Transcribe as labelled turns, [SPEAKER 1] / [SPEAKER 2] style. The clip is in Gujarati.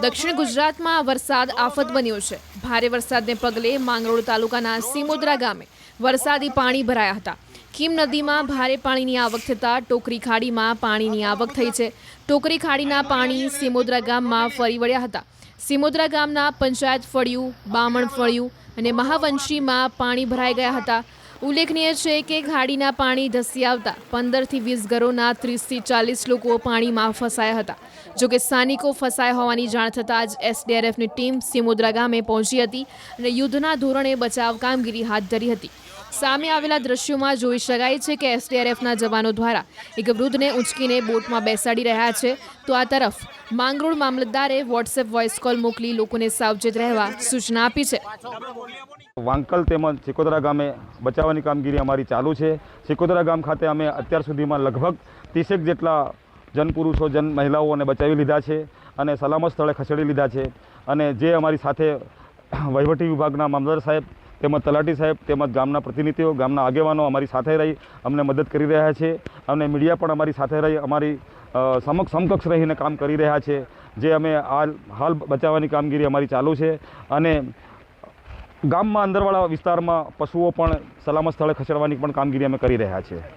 [SPEAKER 1] દક્ષિણ ગુજરાતમાં વરસાદ આફત બન્યો છે. ભારે વરસાદને પગલે માંગરોળ તાલુકાના સિમોદરા ગામે વરસાદી પાણી ભરાયા હતા. કીમ નદીમાં ભારે પાણીની આવક થતાં ટોકરી ખાડીમાં પાણીની આવક થઈ છે. ટોકરી ખાડીના પાણી સિમોદરા ગામમાં ફરી વળ્યા હતા. સિમોદરા ગામના પંચાયત ફળિયું, બામણ ફળિયું અને મહાવંશીમાં પાણી ભરાઈ ગયા હતા. ઉલ્લેખનીય છે કે ખાડીના પાણી ધસી આવતા પંદરથી વીસ ઘરોના ત્રીસથી ચાલીસ લોકો પાણીમાં ફસાયા હતા. જોકે સ્થાનિકો ફસાયા હોવાની જાણ થતાં જ એસડીઆરએફની ટીમ સિમોદરા ગામે પહોંચી હતી અને યુદ્ધના ધોરણે બચાવ કામગીરી હાથ ધરી હતી. સામે આવેલા દ્રશ્યોમાં જોઈ શકાય છે કે એસડીઆરએફના જવાનો દ્વારા એક વૃદ્ધને ઉંચકીને બોટમાં બેસાડી રહ્યા છે. તો આ તરફ માંગરોળ મામલતદારે વોટ્સએપ વોઇસ કોલ મોકલી લોકોને સાવચેત રહેવા સૂચના આપી છે.
[SPEAKER 2] વાંકલ તેમજ સિકોદરા ગામે બચાવવાની કામગીરી અમારી ચાલુ છે. સિકોદરા ગામ ખાતે અમે અત્યાર સુધીમાં લગભગ ત્રીસેક જેટલા જનપુરુષો, જન મહિલાઓને બચાવી લીધા છે અને સલામત સ્થળે ખસેડી લીધા છે. અને જે અમારી સાથે વહીવટી વિભાગના મામલદાર સાહેબ તેમજ તલાટી સાહેબ, તેમજ ગામના પ્રતિનિધિઓ, ગામના આગેવાનો અમારી સાથે રહી અમને મદદ કરી રહ્યા છે. અને મીડિયા પણ અમારી સાથે રહી, અમારી સમક્ષ સમકક્ષ રહીને કામ કરી રહ્યા છે. જે અમે હાલ હાલ બચાવવાની કામગીરી અમારી ચાલુ છે અને ગામમાં અંદરવાળા વિસ્તારમાં પશુઓ પણ સલામત સ્થળે ખસેડવાની પણ કામગીરી અમે કરી રહ્યા છીએ.